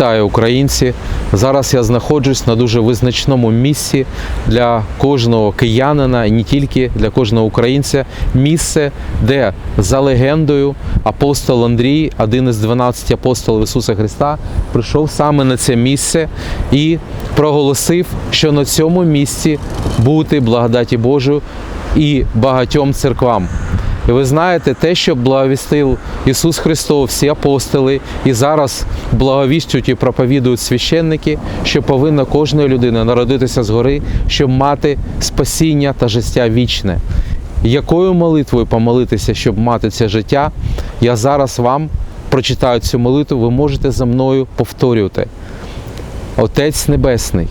Вітаю українці! Зараз я знаходжусь на дуже визначному місці для кожного киянина і не тільки для кожного українця. Місце, де за легендою апостол Андрій, один із 12 апостолів Ісуса Христа, прийшов саме на це місце і проголосив, що на цьому місці бути благодаті Божою і багатьом церквам. І ви знаєте, те, що благовістив Ісус Христос, всі апостоли, і зараз благовіщують і проповідують священники, що повинна кожна людина народитися згори, щоб мати спасіння та життя вічне. Якою молитвою помолитися, щоб мати це життя? Я зараз вам прочитаю цю молитву, ви можете за мною повторювати. Отець Небесний,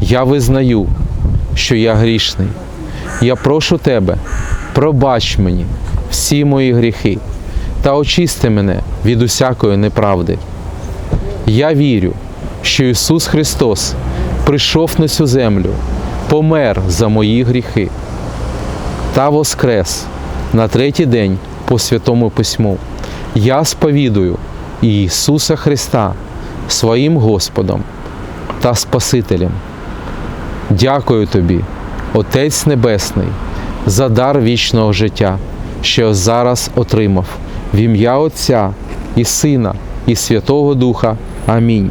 я визнаю, що я грішний. Я прошу тебе, пробач мені всі мої гріхи та очисти мене від усякої неправди. Я вірю, що Ісус Христос прийшов на цю землю, помер за мої гріхи та воскрес на третій день по Святому Письму. Я сповідую Ісуса Христа своїм Господом та Спасителем. Дякую тобі, Отець Небесний, за дар вічного життя, що зараз отримав в ім'я Отця і Сина, і Святого Духа. Амінь.